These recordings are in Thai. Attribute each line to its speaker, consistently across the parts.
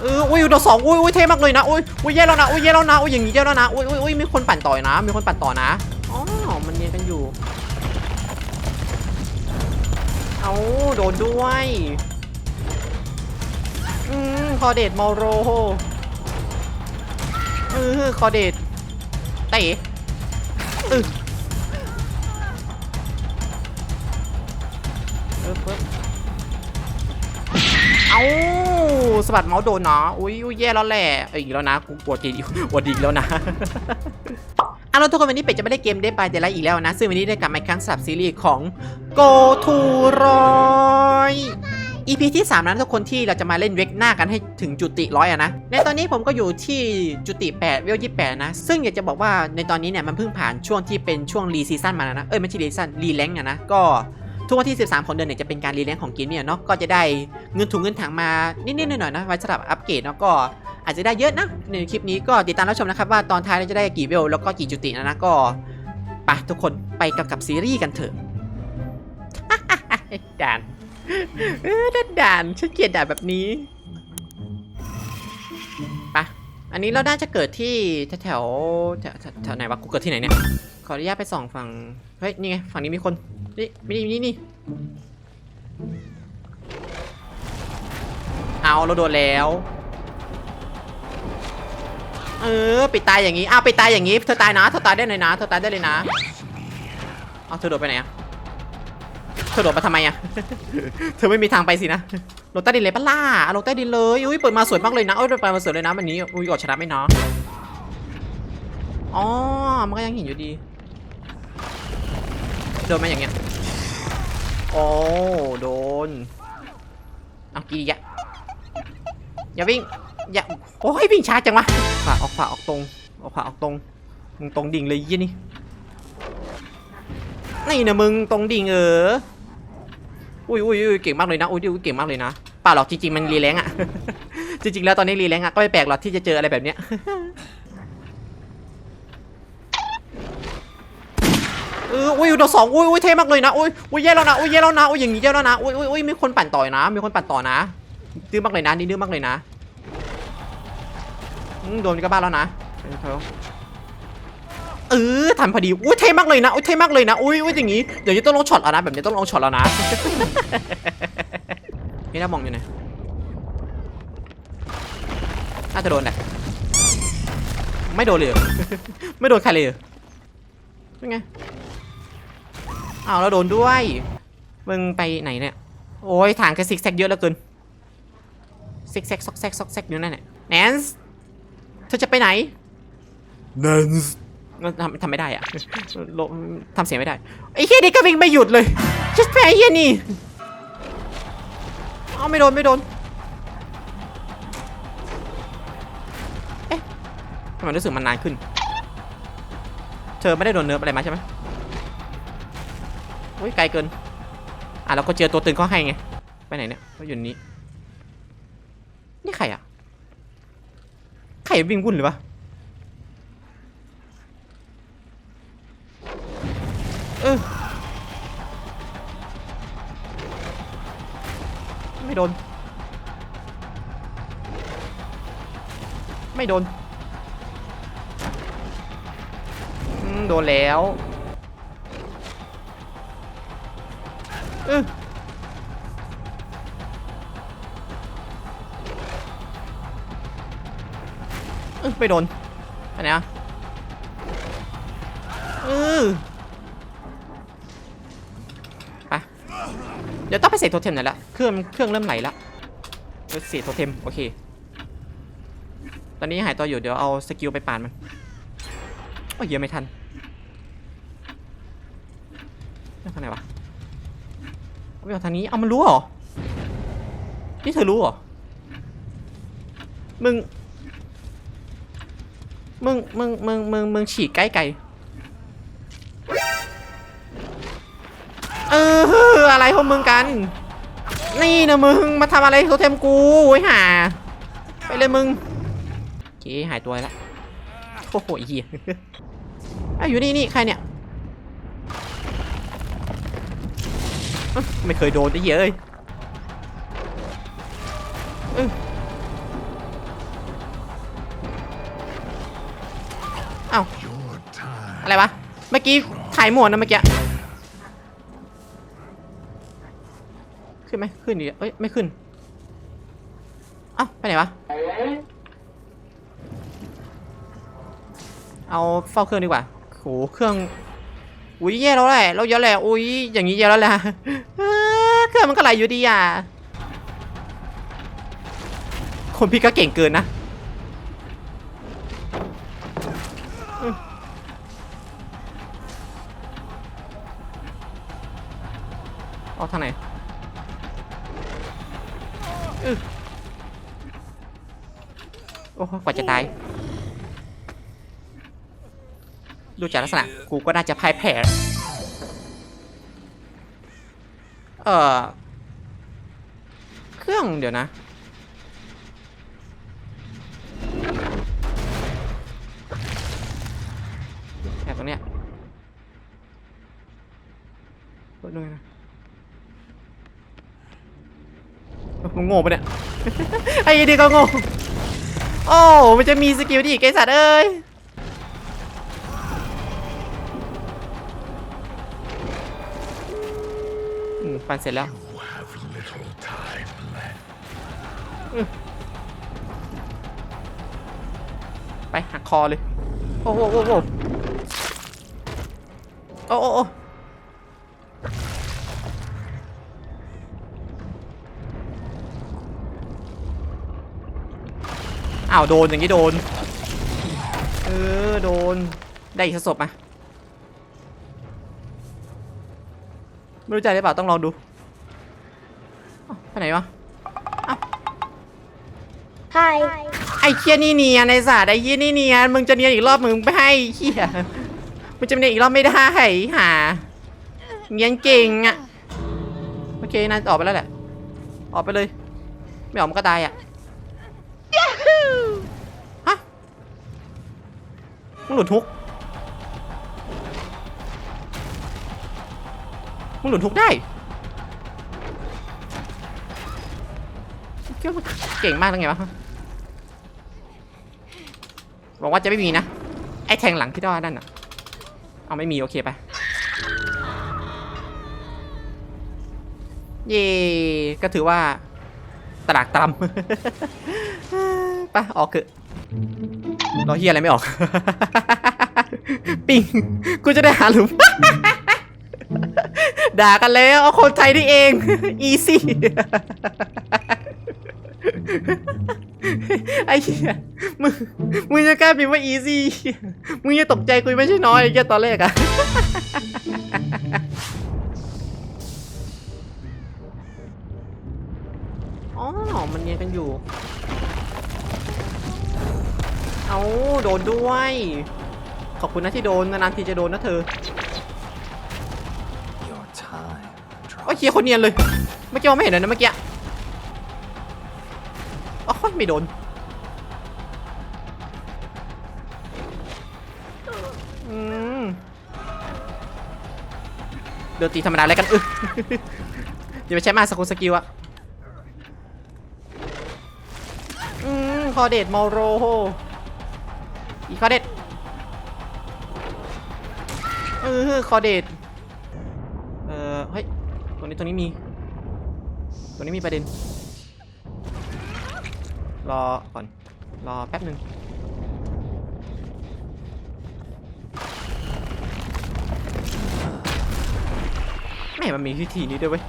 Speaker 1: เอออุ้ยดอกสองอุ้ยอุ้ยเท่มากเลยนะอุ้ยอุ้ยแย่แล้วนะอุ้ยแย่แล้วนะอุ้ยอย่างนี้แย่แล้วนะอุ้ยอุ้ยอุ้ยมีคนปั่นต่อยนะ มีคนปั่นต่อนะอ๋อมันเนียนกันอยู่เอาโดนด้วยอืมคอเดตมอโรเออคอเดตเตะเออเออเอา สะบัดเมาส์โดนเนาะอุ้ยแย่แล้วแหละเอ้ยอีกแล้วนะกูปวดดีปวดดีอีกแล้วนะอะแล้วทุกคนวันนี้เป็ดจะไม่ได้เกมได้ไปแต่ละอีกแล้วนะ ซึ่งวันนี้ได้กลับมาครั้งสับซีรีส์ของ Go to ร้อย EP ที่ 3 นั้นทุกคนที่เราจะมาเล่นเวกหน้ากันให้ถึงจุติร้อยอะนะในตอนนี้ผมก็อยู่ที่จุติ 8 เวล28นะ ซึ่งอยากจะบอกว่าในตอนนี้เนี่ยมันเพิ่งผ่านช่วงที่เป็นช่วงรีซีซั่นมาแล้วนะเอ้ยไม่ใช่รีซีซั่นรีแลงอะนะก็ ทุกวันที่ 13 ของเดือนเนี่ยจะเป็นการรีแลงของเกมเนี่ยเนาะก็จะได้เงินถุงเงินถังมานิดๆหน่อยๆนะไว้สำหรับอัปเกรดเนาะก็อาจจะได้เยอะนะในคลิปนี้ก็ติดตามรับชมนะครับว่าตอนท้ายเราจะได้กี่เวลแล้วก็กี่จุตินะนะก็ไปทุกคนไปกับกับซีรีส์กันเถอะด่านเออด่านานฉันเกลียดด่านแบบนี้ไปะอันนี้เราน่าจะเกิดที่แถวแถวแถวไหนวะกูเกิดที่ไหนเนี่ย ขออนุญาตไปส่องฝั่ง เฮ้ย นี่ไง ฝั่งนี้มีคน นี่ไม่นี่นี่นี่ เอาเราโดนแล้ว เออไปตายอย่างนี้ อ้าวไปตายอย่างนี้ เธอตายนะ เธอตายได้เลยนะ เธอตายได้เลยนะ เอาเธอโดดไปไหนอะเธอโดดมาทำไมอะเธอไม่มีทางไปสินะ ลงใต้ดินเลยปะล่าเอาลงใต้ดินเลย อุ้ยเปิดมาสวยมากเลยนะเอ้ยเปิดมาสวยเลยนะวันนี้ อุ้ยกดชนะไหมเนาะอ๋อ มันก็ยังเห็นอยู่ดี โดนมาอย่างเงี้ย โอ้โดน เอากีอย่าอย่าวิ่ง อย่า โอ้ยวิ่งช้าจังวะขวาออกขวาออกตรง ออกขวาออกตรง มึงตรงดิ่งเลยยี่นี่ นี่นะมึงตรงดิ่งเออ อุ้ยอุ้ยอุ้ยเก่งมากเลยนะ อุ้ยอุ้ยเก่งมากเลยนะเปล่าหรอกจริงๆมันรีแรงอะจริงๆแล้วตอนนี้รีแรงอะก็ไม่แปลกหรอกที่จะเจออะไรแบบเนี้ย เอออุ้ยดอกสองอุ้ยอุ้ยเท่มากเลยนะอุ้ยอุ้ยแย่แล้วนะอุ้ยแย่แล้วนะอุ้ยอย่างนี้แย่แล้วนะอุ้ยอุ้ยอุ้ยมีคนปั่นต่อยนะ มีคนปั่นต่อนะดื้อมากเลยนะนี่ดื้อมากเลยนะโดนกระบ้าแล้วนะเออทันพอดีอุ้ยเท่มากเลยนะอุ้ยเท่มากเลยนะอุ้ยอุ้ยอย่างนี้เดี๋ยวจะต้องลงช็อตแล้วนะแบบนี้ต้องลงช็อตแล้วนะนี่น่ามองอยู่ไหนน่าจะโดนแหละไม่โดนเลยไม่โดนใครเลยเป็นไง อ้าวแล้วโดนด้วย มึงไปไหนเนี่ย โอ้ยทางแค่ซิกแซกเยอะเหลือเกินซิกแซกซอกแซกซอกแซกอยู่นั่นแหละแนนส์เธอจะไปไหน
Speaker 2: นั่น
Speaker 1: ทำทำไม่ได้อะโลทำเสียงไม่ได้ ไอ้เฮียนี่ก็วิ่งไม่หยุดเลยชิสแพ้เฮียนี่เอาไม่โดนไม่โดน เอ๊ะทำไมรู้สึกมันนานขึ้น เธอไม่ได้โดนเนิร์ฟอะไรมาใช่ไหม โอ้ยไกลเกิน อะเราก็เจอตัวตึงเขาให้ไง ไปไหนเนี่ยเขาอยู่นี้ นี่ใครอะ ใครวิ่งวุ่นหรือวะ เออ ไม่โดน ไม่โดน โดนแล้ว เออเออไม่โดนอันไหนอะเออไปเดี๋ยวต้องไปเสกโทเทมหน่อยละเครื่องเครื่องเริ่มไหลละเออเสกโทเทมโอเคตอนนี้หายตัวอยู่เดี๋ยวเอาสกิลไปปานมันโอ้ยเยอะไม่ทันเอาทางไหนวะ ไปเอาทางนี้ เอามันรู้เหรอ นี่เธอรู้เหรอ มึง มึง มึง มึง มึง มึงฉีกใกล้ไกลเอออะไรของมึงกัน นี่นะมึง มาทำอะไรโทเทมกูโอ้ยห่า ไปเลยมึงโอเคหายตัวแล้วโอ้โหเหี้ยอะอยู่นี่นี่ใครเนี่ย ไม่เคยโดนได้เยอะเลยเอ้าอะไรวะ เมื่อกี้ถ่ายหมวนนะเมื่อกี้ ขึ้นไหมขึ้นดีเอ้ย ไม่ขึ้น เอ้าไปไหนวะ เอาเฝ้าเครื่องดีกว่าโหเครื่อง อุ้ยแย่แล้วแหละเราเยอะแหละอุ้ยอย่างนี้เยอะแล้วแหละเครื่องมันก็ไหลอยู่ดีอะคนพี่ก็เก่งเกินนะอืมเอาทางไหนโอ้กว่าจะตาย ดูจากลักษณะกูก็น่าจะพ่ายแพ้เออเครื่องเดี๋ยวนะ แอบตรงเนี้ยเปิดดูหน่อยนะเอ้ามึงโง่ปะเนี่ย ไอ้ดีก็โง่ โอ้ มันจะมีสกิลดีอีกไอสัตว์เอ้ย อืมฟันเสร็จแล้วไปหักคอเลย โอ้โหโอ้โหโอ้โหอ้อ้าวโดนอย่างนี้โดน เออ โดน ได้อีกสักศพมา ไม่รู้ใจได้เปล่าต้องลองดูอ้าวไปไหนวะ
Speaker 3: Hi.
Speaker 1: ไอ้เคียนี่เนียนไอ้สัตว์ไอ้เคียนี่เนียนมึงจะเนียนอีกรอบมึงไม่ให้เคียมึงจะเนียนอีกรอบไม่ได้หาเนียนเก่งอะโอเคน่าจะออกไปแล้วแหละ ออกไปเลย ไม่ออกมันก็ตายอะฮะมึงหลุดทุก มึงหลุดทุกได้เก่งมากแล้วไงวะบอกว่าจะไม่มีนะ ไอ้แทงหลังที่ด้านนั่นอะเอาไม่มีโอเคไป เย่ก็ถือว่าตรากตำไปออกเถอะรอเฮียอะไรไม่ออก ปิงกูจะได้หาหลุม ด่ากันแล้วเอาคนไทยนี่เอง อีซี่ไอ้เหี้ยมึงมึงจะกล้าพิมพ์ว่า easy มึงจะตกใจกูไม่ใช่น้อยไอ้แค่ตอนแรกอะอ๋อ มันเนียนกันอยู่ เอาโดนด้วย ขอบคุณนะที่โดนนานๆทีจะโดนนะเธอ เคียคนเนียนเลย เมื่อกี้ไม่เห็นเลยนะเมื่อกี้โอ้ยไม่โดน อืมเดินตีธรรมดาอะไรกันอึอย่าไปใช้มาสกุลสกิลอะอืมคอเดตมอโรอีคอเดตเออคอเดตเอเฮ้ยต รงนี้ตรงนี้มี ตรงนี้มีประเด็น รอก่อน รอแป๊บหนึ่งไม่มันมีวิธีนี้ด้วยเว้ย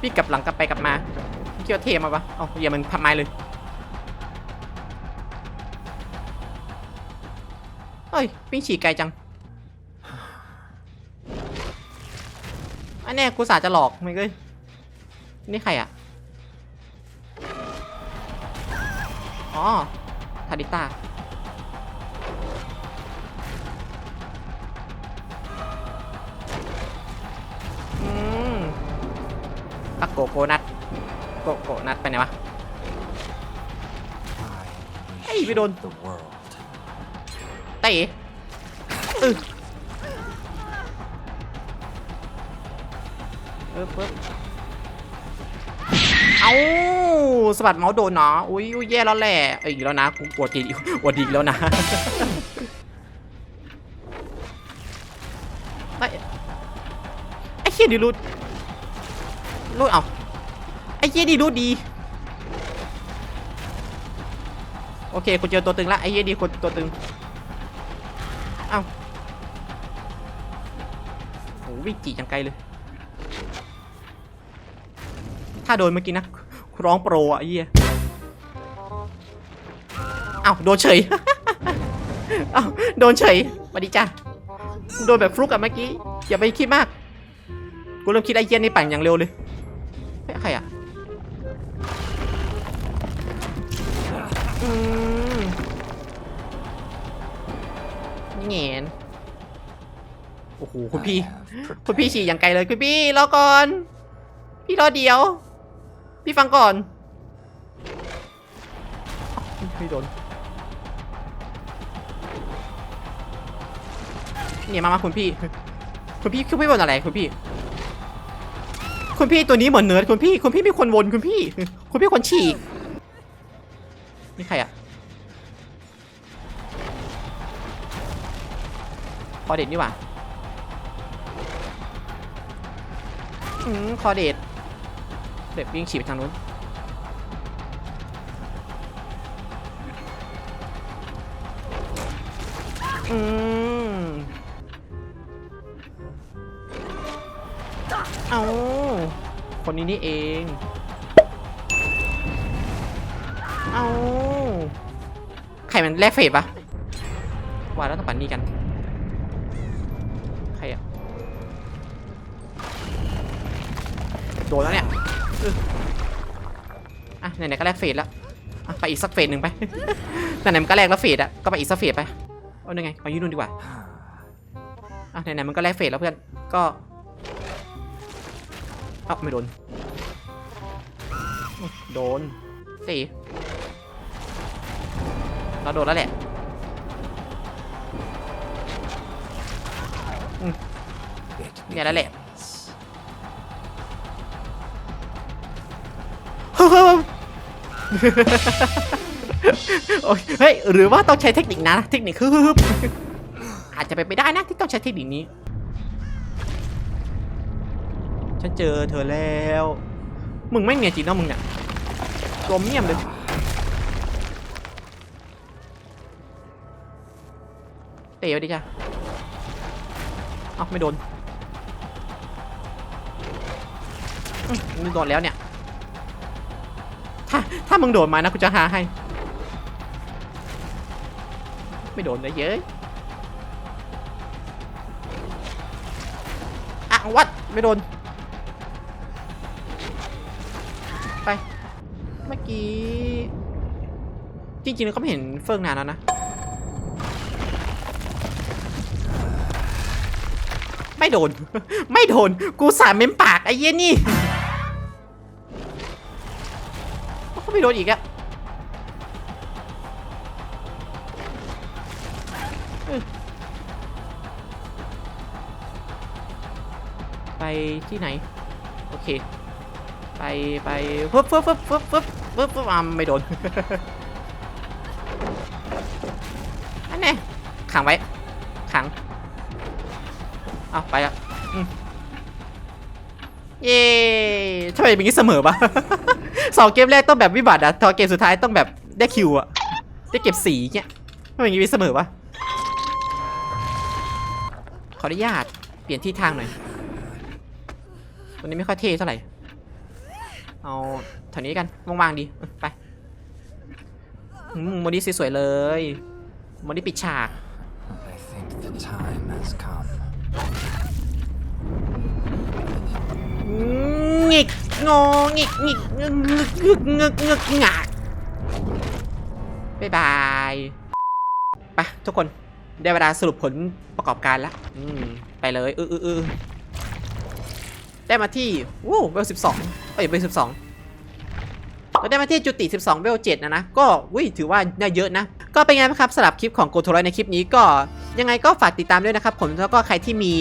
Speaker 1: พี่กลับหลังกลับไปกลับมาเกี่ยวเทมาวะเอ้าอย่ามันพับไม้เลยเฮ้ยปิ้งฉีกไกลจัง นแน่กูสาจะหลอกไม่เอ้ยนี่ใครอะ อ๋อ ทาริต้าอืมอะโกโกนัทโกโกนัทไปไหนวะ
Speaker 2: I
Speaker 1: Hey, we don't-
Speaker 2: the world.
Speaker 1: เต๋อึเออ เออบปึ๊บเอาสะบัดเมาส์โดนเนาะอุ้ยแย่แล้วแหละอีกแล้วนะกูปวดดีปวดดีแล้วนะไอ้เฮียดีรูดรูดเอาไอ้เฮียดีรูดดีโอเคกูเจอตัวตึงละไอ้เฮียดีคนตัวตึงเอาโอ้วิ่งจีจังไกลเลย ถ้าโดนเมื่อกี้นะร้องโปรอะไอ้เหี้ยเอ้าโดนเฉยเอ้าโดนเฉยสวัสดีจ้าโดนแบบฟลุกอะเมื่อกี้อย่าไปคิดมากกูเริ่มคิดไอ้เหี้ยนี่ปั่นอย่างเร็วเลยเฮ้ยใครอะอืมเงียนโอ้โหคุณพี่ คุณพี่ฉี่อย่างไกลเลยคุณพี่รอก่อน พี่รอเดียว พี่ฟังก่อนอ้าวไม่โดนเนี่ยมามาคุณพี่ คุณพี่คุณพี่บนอะไรคุณพี่ คุณพี่ตัวนี้เหมือนเนิร์ดคุณพี่ คุณพี่มีคนวนคุณพี่ คุณพี่คนฉี่นี่ใครอะคอเด็ดนี่หว่าอืมคอเด็ด เด็กวิ่งฉี่ไปทางนู้นอืมเอาคนนี้นี่เอง เอาใครมันแลกเฟสปะว่าแล้วต้องปั่นนี่กัน อะไหนๆก็แลกเฟสแล้วอะไปอีกสักเฟสหนึ่งไป ไหนๆมันก็แลกแล้วเฟสอะก็ไปอีกสักเฟสไปเอายังไงเอายืนนู่นดีกว่าอะไหนๆมันก็แลกเฟสแล้วเพื่อนก็เอ้าไม่โดนโดนตีเราโดนแล้วแหละ
Speaker 2: It
Speaker 1: Yeah, dale.
Speaker 2: begins.
Speaker 1: โอ้ยเฮ้ยหรือว่าต้องใช้เทคนิคนะเทคนิคฮึบอาจจะเป็นไปได้นะที่ต้องใช้เทคนิคนี้ ฉันเจอเธอแล้ว มึงไม่เมียจริงเนอะมึงเนี่ยตัวเมียมเลยเตะไปดิจ้ะเอ้าไม่โดนอื้อมึงโดนแล้วเนี่ย ถ้าถ้ามึงโดนมานะกูจะหาให้ ไม่โดนเลยเย้ยอะวัดไม่โดน ไป เมื่อกี้ จริงๆแล้วก็ไม่เห็นเฟิงนานแล้วนะ ไม่โดน ไม่โดน กูสามเม้มปากไอ้เหี้ยนี่ ไม่โดนอีกอะไปที่ไหน โอเค ไปไปฟึบฟึบฟึบฟึบฟึบฟึบฟึบอ่าไม่โดนอันนี้ขังไว้ ขังเอาไปละอืมเย้ทำไมเป็นงี้เสมอปะ สองเกมแรกต้องแบบวิบัติอะตอนเกมสุดท้ายต้องแบบได้คิวอะได้เก็บสีเงี้ยทำไมอย่างนี้เสมอปะขออนุญาตเปลี่ยนที่ทางหน่อยตัวนี้ไม่ค่อยเท่เท่าไหร่ เอาแถวนี้กันว่างๆดี ไปโมนี้สวยๆเลยโมนี้ปิดฉาก งิกงองิกงิกงึกงึกงึกงึกงึกงากบ๊ายบายไปทุกคนได้เวลาสรุปผลประกอบการแล้วอืมไปเลยเออเออเออได้มาที่วู้เวลสิบสองเอ้ยเวลสิบสองเราได้มาที่จุติ 12เวล7นะนะ ก็วิถือว่าได้เยอะนะ ก็เป็นไงบ้างครับสำหรับคลิปของโกโทรในคลิปนี้ก็ยังไงก็ฝากติดตามด้วยนะครับผมแล้วก็ใครที่มี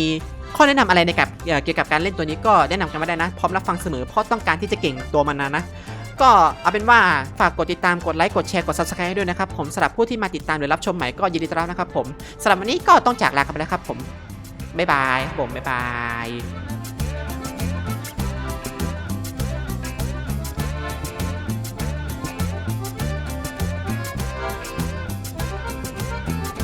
Speaker 1: ข้อแนะนำอะไรในกับเกี่ยวกับการเล่นตัวนี้ก็แนะนำกันมาได้นะ พร้อมรับฟังเสมอเพราะต้องการที่จะเก่งตัวมันนะนะ ก็เอาเป็นว่าฝากกดติดตามกดไลค์กดแชร์กด subscribe ให้ด้วยนะครับผมสำหรับผู้ที่มาติดตามหรือรับชมใหม่ก็ยินดีต้อนรับนะครับผมสำหรับวันนี้ก็ต้องจากลากันไปแล้วครับผมบ๊ายบายผมบ๊ายบาย